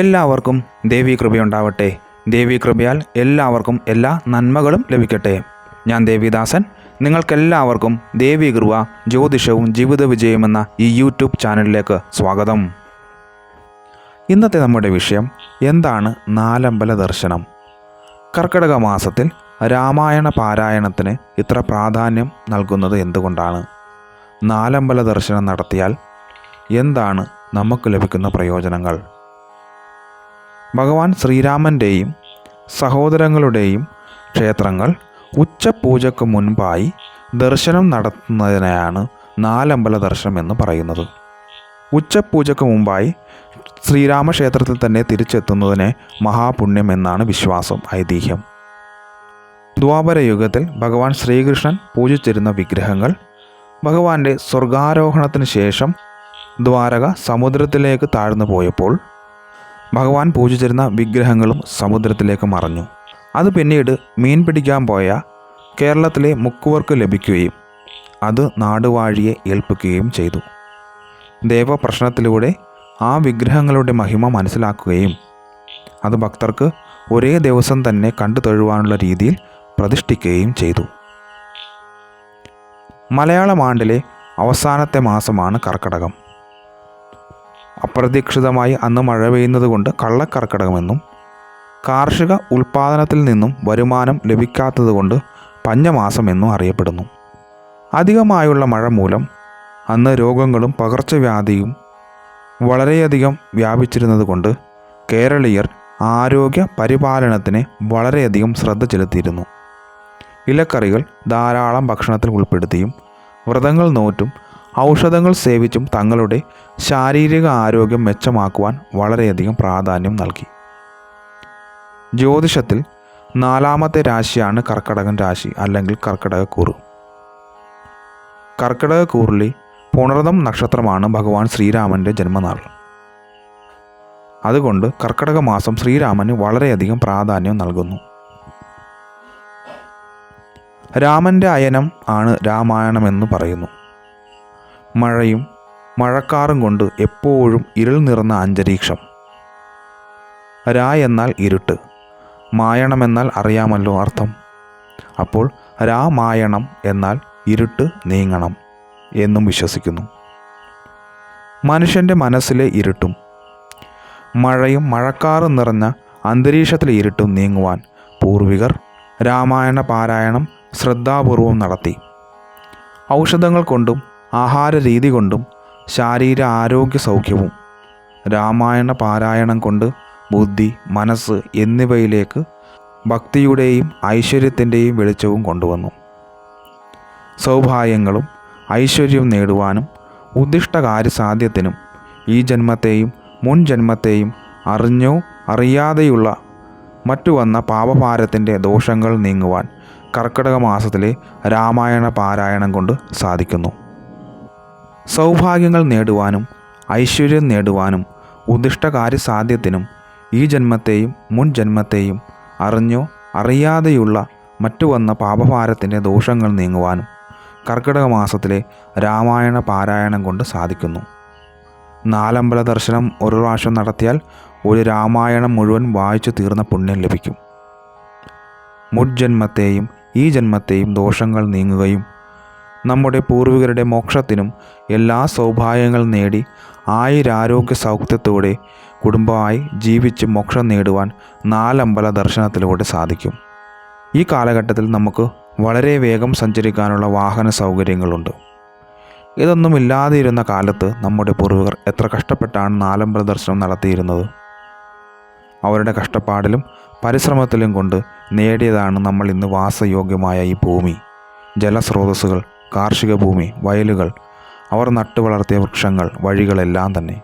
എല്ലാവർക്കും ദേവീ കൃപയുണ്ടാവട്ടെ ദേവീ കൃപയാൽ എല്ലാവർക്കും എല്ലാ നന്മകളും ലഭിക്കട്ടെ. ഞാൻ ദേവിദാസൻ. നിങ്ങൾക്കെല്ലാവർക്കും ദേവീ കൃപ ജ്യോതിഷവും ജീവിത വിജയമെന്ന ഈ യൂട്യൂബ് ചാനലിലേക്ക് സ്വാഗതം. ഇന്നത്തെ നമ്മുടെ വിഷയം എന്താണ് നാലമ്പല ദർശനം? കർക്കിടക മാസത്തിൽ രാമായണ പാരായണത്തിന് ഇത്ര പ്രാധാന്യം നൽകുന്നത് എന്തുകൊണ്ടാണ്? നാലമ്പല ദർശനം നടത്തിയാൽ എന്താണ് നമുക്ക് ലഭിക്കുന്ന പ്രയോജനങ്ങൾ? ഭഗവാൻ ശ്രീരാമന്റെയും സഹോദരങ്ങളുടെയും ക്ഷേത്രങ്ങൾ ഉച്ചപൂജയ്ക്ക് മുൻപായി ദർശനം നടത്തുന്നതിനെയാണ് നാലമ്പല ദർശനം എന്ന് പറയുന്നത്. ഉച്ചപൂജയ്ക്ക് മുമ്പായി ശ്രീരാമക്ഷേത്രത്തിൽ തന്നെ തിരിച്ചെത്തുന്നതിനെ മഹാപുണ്യം എന്നാണ് വിശ്വാസം ഐതിഹ്യം. ദ്വാപരയുഗത്തിൽ ഭഗവാൻ ശ്രീകൃഷ്ണൻ പൂജിച്ചിരുന്ന വിഗ്രഹങ്ങൾ ഭഗവാന്റെ സ്വർഗാരോഹണത്തിന് ശേഷം ദ്വാരക സമുദ്രത്തിലേക്ക് താഴ്ന്നു പോയപ്പോൾ ഭഗവാൻ പൂജിച്ചിരുന്ന വിഗ്രഹങ്ങളും സമുദ്രത്തിലേക്ക് മറഞ്ഞു. അത് പിന്നീട് മീൻ പിടിക്കാൻ പോയ കേരളത്തിലെ മുക്കുവർക്ക് ലഭിക്കുകയും അത് നാടുവാഴിയെ ഏൽപ്പിക്കുകയും ചെയ്തു. ദേവപ്രശ്നത്തിലൂടെ ആ വിഗ്രഹങ്ങളുടെ മഹിമ മനസ്സിലാക്കുകയും അത് ഭക്തർക്ക് ഒരേ ദിവസം തന്നെ കണ്ടു തൊഴുവാനുള്ള രീതിയിൽ പ്രതിഷ്ഠിക്കുകയും ചെയ്തു. മലയാളമാണ്ടിലെ അവസാനത്തെ മാസമാണ് കർക്കടകം. അപ്രതീക്ഷിതമായി അന്ന് മഴ പെയ്യുന്നത് കൊണ്ട് കള്ളക്കർക്കിടകമെന്നും കാർഷിക ഉൽപ്പാദനത്തിൽ നിന്നും വരുമാനം ലഭിക്കാത്തതുകൊണ്ട് പഞ്ഞമാസം എന്നും അറിയപ്പെടുന്നു. അധികമായുള്ള മഴ മൂലം അന്ന് രോഗങ്ങളും പകർച്ചവ്യാധിയും വളരെയധികം വ്യാപിച്ചിരുന്നതുകൊണ്ട് കേരളീയർ ആരോഗ്യ പരിപാലനത്തിന് വളരെയധികം ശ്രദ്ധ ചെലുത്തിയിരുന്നു. ഇലക്കറികൾ ധാരാളം ഭക്ഷണത്തിൽ ഉൾപ്പെടുത്തിയും വ്രതങ്ങൾ നോറ്റും ഔഷധങ്ങൾ സേവിച്ചും തങ്ങളുടെ ശാരീരിക ആരോഗ്യം മെച്ചമാക്കുവാൻ വളരെയധികം പ്രാധാന്യം നൽകി. ജ്യോതിഷത്തിൽ നാലാമത്തെ രാശിയാണ് കർക്കടകൻ രാശി അല്ലെങ്കിൽ കർക്കടകക്കൂറ്. കൂറിലെ പുണർദം നക്ഷത്രമാണ് ഭഗവാൻ ശ്രീരാമന്റെ ജന്മനാൾ. അതുകൊണ്ട് കർക്കടക മാസം ശ്രീരാമന് വളരെയധികം പ്രാധാന്യം നൽകുന്നു. രാമന്റെ അയനം ആണ് രാമായണമെന്ന് പറയുന്നു. മഴയും മഴക്കാറും കൊണ്ട് എപ്പോഴും ഇരുൾ നിറഞ്ഞ അന്തരീക്ഷം. രാ എന്നാൽ ഇരുട്ട്. മായണമെന്നാൽ അറിയാമല്ലോ അർത്ഥം. അപ്പോൾ രാ മായണം എന്നാൽ ഇരുട്ട് നീങ്ങണം എന്നും വിശ്വസിക്കുന്നു. മനുഷ്യന്റെ മനസ്സിലെ ഇരുട്ടും മഴയും മഴക്കാറും നിറഞ്ഞ അന്തരീക്ഷത്തിലെ ഇരുട്ടും നീങ്ങുവാൻ പൂർവികർ രാമായണ പാരായണം ശ്രദ്ധാപൂർവം നടത്തി. ഔഷധങ്ങൾ കൊണ്ടും ആഹാര രീതി കൊണ്ടും ശാരീര ആരോഗ്യ സൗഖ്യവും രാമായണ പാരായണം കൊണ്ട് ബുദ്ധി മനസ്സ് എന്നിവയിലേക്ക് ഭക്തിയുടെയും ഐശ്വര്യത്തിന്റെയും വെളിച്ചവും കൊണ്ടുവന്നു. സൗഭാഗ്യങ്ങളും ഐശ്വര്യവും നേടുവാനും ഉദ്ദിഷ്ട കാര്യസാധ്യത്തിനും ഈ ജന്മത്തെയും മുൻ ജന്മത്തെയും അറിഞ്ഞോ അറിയാതെയുള്ള മറ്റു വന്ന പാപഭാരത്തിന്റെ ദോഷങ്ങൾ നീങ്ങുവാൻ കർക്കിടക മാസത്തിലെ രാമായണ പാരായണം കൊണ്ട് സാധിക്കുന്നു. സൗഭാഗ്യങ്ങൾ നേടുവാനും ഐശ്വര്യം നേടുവാനും ഉദ്ദിഷ്ട കാര്യസാധ്യത്തിനും ഈ ജന്മത്തെയും മുൻ ജന്മത്തെയും അറിഞ്ഞോ അറിയാതെയുള്ള മറ്റു വന്ന പാപഭാരത്തിന്റെ ദോഷങ്ങൾ നീങ്ങുവാനും കർക്കിടക മാസത്തിലെ രാമായണ പാരായണം കൊണ്ട് സാധിക്കുന്നു. നാലമ്പല ദർശനം ഒരു പ്രാവശ്യം നടത്തിയാൽ ഒരു രാമായണം മുഴുവൻ വായിച്ചു തീർന്ന പുണ്യം ലഭിക്കും. മുജ്ജന്മത്തെയും ഈ ജന്മത്തെയും ദോഷങ്ങൾ നീങ്ങുകയും നമ്മുടെ പൂർവികരുടെ മോക്ഷത്തിനും എല്ലാ സൗഭാഗ്യങ്ങളും നേടി ആയിരാരോഗ്യ സൗഖ്യത്തോടെ കുടുംബമായി ജീവിച്ച് മോക്ഷം നേടുവാൻ നാലമ്പല ദർശനത്തിലൂടെ സാധിക്കും. ഈ കാലഘട്ടത്തിൽ നമുക്ക് വളരെ വേഗം സഞ്ചരിക്കാനുള്ള വാഹന സൗകര്യങ്ങളുണ്ട്. ഇതൊന്നും ഇല്ലാതിരുന്ന കാലത്ത് നമ്മുടെ പൂർവികർ എത്ര കഷ്ടപ്പെട്ടാണ് നാലമ്പല ദർശനം നടത്തിയിരുന്നത്. അവരുടെ കഷ്ടപ്പാടിലും പരിശ്രമത്തിലും കൊണ്ട് നേടിയതാണ് നമ്മൾ ഇന്ന് വാസയോഗ്യമായ ഈ ഭൂമി. ജലസ്രോതസ്സുകൾ കാർഷിക ഭൂമി വയലുകൾ അവർ നട്ടു വളർത്തിയ വൃക്ഷങ്ങൾ വഴികളെല്ലാം തന്നെ.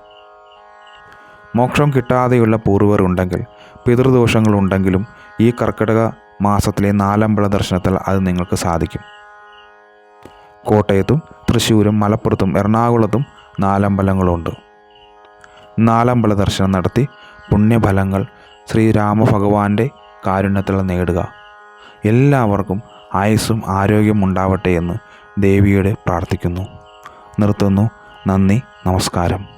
മോക്ഷം കിട്ടാതെയുള്ള പൂർവർ ഉണ്ടെങ്കിൽ പിതൃദോഷങ്ങളുണ്ടെങ്കിലും ഈ കർക്കിടക മാസത്തിലെ നാലമ്പല ദർശനത്തിൽ അത് നിങ്ങൾക്ക് സാധിക്കും. കോട്ടയത്തും തൃശ്ശൂരും മലപ്പുറത്തും എറണാകുളത്തും നാലമ്പലങ്ങളുണ്ട്. നാലമ്പല ദർശനം നടത്തി പുണ്യഫലങ്ങൾ ശ്രീരാമഭഗവാന്റെ കാരുണ്യത്തിൽ നേടുക. എല്ലാവർക്കും ആയുസ്സും ആരോഗ്യം ഉണ്ടാവട്ടെ എന്ന് ദേവിയുടെ പ്രാർത്ഥിക്കുന്നു. നിർത്തുന്നു. നന്ദി. നമസ്കാരം.